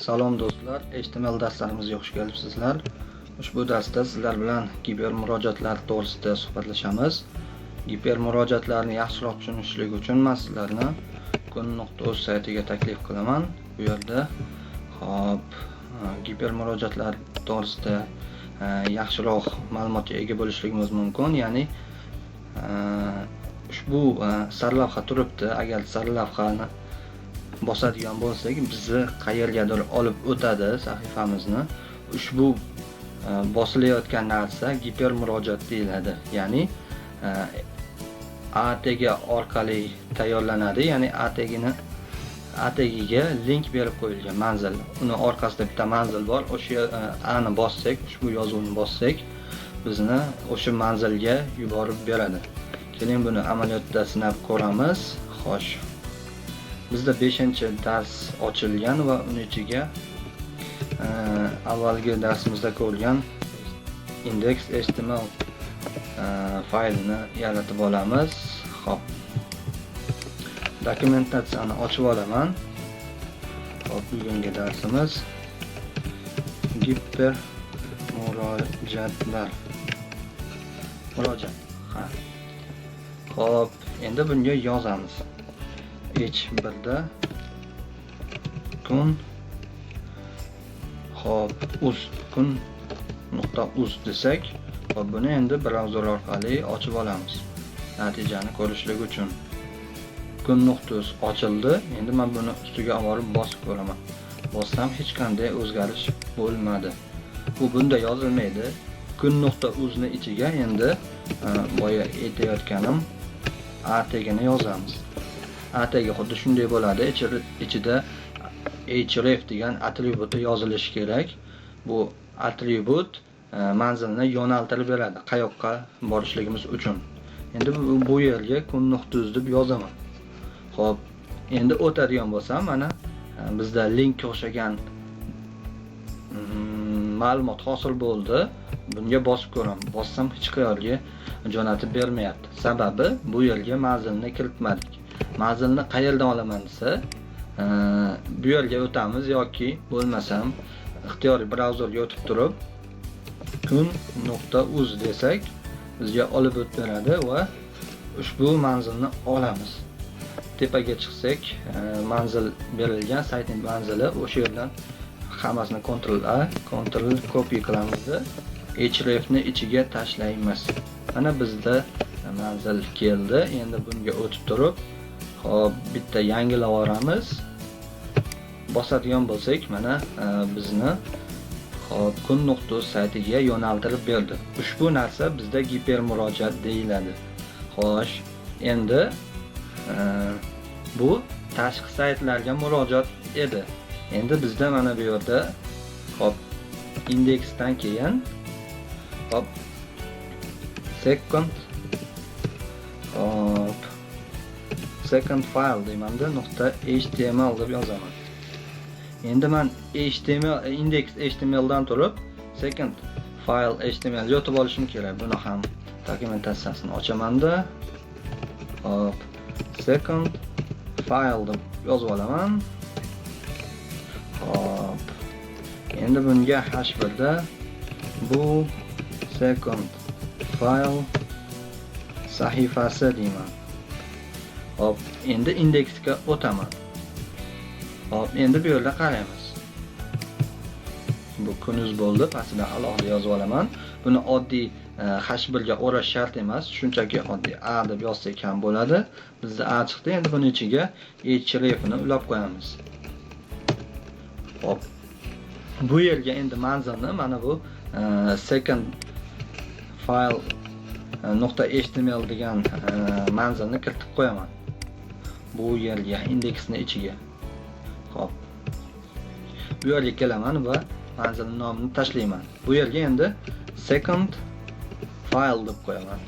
Salom do'stlar, HTML darslarimizga xush kelibsizlar. Ushbu darsda sizlar bilan giper murojaatlar to'g'risida suhbatlashamiz. Giper murojaatlarni yaxshiroq tushunishlik uchun men sizlarni kun.uz saytiga taklif qilaman. Bu yerda hop giper murojaatlar to'g'risida yaxshiroq ma'lumotga ega bo'lishligimiz mumkin. Ya'ni ushbu sarlavha turibdi. Agar sarlavhani bosadigan bo'lsak bizni qayergadir olib o'tadi sahifamizni. Ushbu e, bosilayotgan narsa giper murojaat deyiladi. Ya'ni e, atg orqali tayyorlanadi. Ya'ni atgni atgiga link berib qo'yilgan manzil. Uni orqasida bitta manzil bor. O'sha e, ani bossak ushbu yozuvni bossak bizni o'sha manzilga yuborib beradi. Keling buni amaliyotda sinab ko'ramiz. Xo'sh bizda 5 dars ochilgan va uni ichiga e, avvalgi darsimizda ko'rgan indeks html e, faylini yaratib olamiz. Hop dokumentatsiyani ochib olaman. Hop bugungi darsimiz gipper murojaatlar. Murojaat ha. Hop endi bunga yozamiz. H1da kun. Hop uz kun. Nuqta uz desak hop buni endi brauzer orqali ochib olamiz. Natijani ko'rishlik uchun. Kun nuqta uz ochildi. Endi men buni ustiga olib bosib ko'raman. Bossam hech qanday o'zgarish bo'lmadi. Bu bunda yozilmaydi. Kun nuqta uzni ichiga endi e, boya aytayotganim atgini yozamiz atga xuddi shunday bo'ladi. Ichida href degan atributi yozilishi kerak. Bu atribut e, manzilni yo'naltirib beradi qayoqqa borishligimiz uchun. Endi bu yerga kun nuqtuz deb yozaman. Ho'p endi o'tadigan bo'lsam mana e, bizda linkka o'xshagan mm, ma'lumot hosil bo'ldi. Bunga bosib ko'raman. Bossam hech qayerga jo'natib bermayapti. Sababi bu yerga manzilni kiritmadik. Manzilni qayerdan olaman desa e, bu yerga o'tamiz yoki bo'lmasam ixtiyoriy brauzerga o'tib turib kun nuqta uz desak bizga olib o'tib beradi va ushbu manzilni olamiz. Tepaga chiqsak e, manzil berilgan saytning manzili o'sha yerdan hammasini kontrol A kontrol copy qilamizda hrefni ichiga tashlaymiz. Mana bizda manzil keldi. Endi bunga o'tib turib Xo'p, bitta yangilab yuboramiz. Bosadigan bo'lsak, mana e, bizni hop kun nuqta saytiga yo'naltirib berdi. Ushbu narsa bizda giper murojaat deyiladi. Xo'sh, endi e, bu tashqi saytlarga murojaat edi. Endi bizda mana bu yerda hop indeksdan keyin hop second second file deymanda nuqta html deb yozaman endi man html index htmldan turib second file html yotib olishim kerak buni ham dokumentatsiyasini ochamanda hop. Second file deb yozib olaman hop. Endi bunga h1da bu second file sahifasi deyman Hop, endi indeksga o'taman. Hop, endi bu yerda qaraymiz. Bu kunuz bo'ldi, pastida alohida yozib olaman. Buni oddiy e, H1 ga o'rash shart emas, shunchaki oddiy A deb yozsak ham bo'ladi. Bizda A chiqdi, endi buni ichiga hrefni ulab qo'yamiz. Hop. Bu yerga endi manzilni mana bu e, second file e, .html degan manzilni kiritib qo'yaman. Bu yerga indeksni ichiga Xo'p. Bu yerga kelaman va manzilni nomini tashlayman. Bu yerga endi second file deb qo'yaman.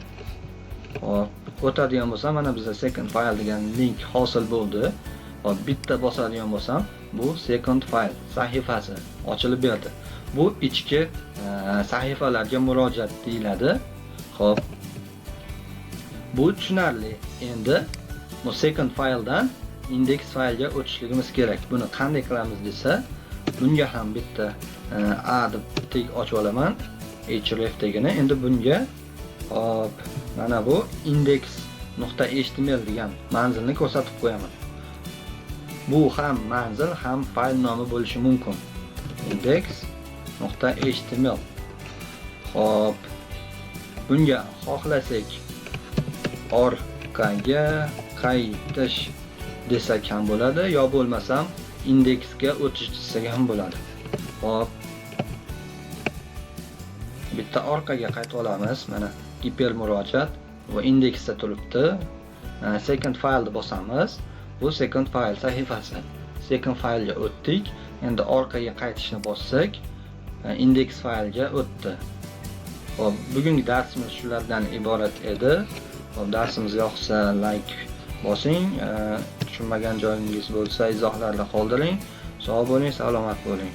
Xo'p, o'tadigan bo'lsam, mana bizda second file degan link hosil bo'ldi. Hop, bitta bosadigan bo'lsam, bu second file sahifasi ochilib berdi. Bu ichki e, sahifalarga murojaat deyiladi. Xo'p. Bu tushunarli. Endi bu second fayldan index faylga o'tishligimiz kerak. Buni qanday qilamiz desa, bunga ham bitta e, a deb tik ochib olaman. Hrefdagini endi bunga hop mana bu index nuqta html degan manzilni ko'rsatib qo'yaman. Bu ham manzil ham fayl nomi bo'lishi mumkin. Index nuqta html. Hop bunga xohlasak orqaga qaytish desak ham bo'ladi yo bo'lmasam indeksga o'tish desak ham bo'ladi. Hop bitta orqaga qaytib olamiz. Mana giper murojaat va indeksda turibdi. Second fileni bosamiz. Bu second file sahifasi. Second filega o'tdik. Endi orqaga qaytishni bossak e, indeks faylga o'tdi. Hop, bugungi darsimiz shulardan iborat edi. Hop, darsimiz yoqsa like bosing, e, tushunmagan joyingiz bo'lsa izohlarda qoldiring. Sog' bo'ling, salomat bo'ling.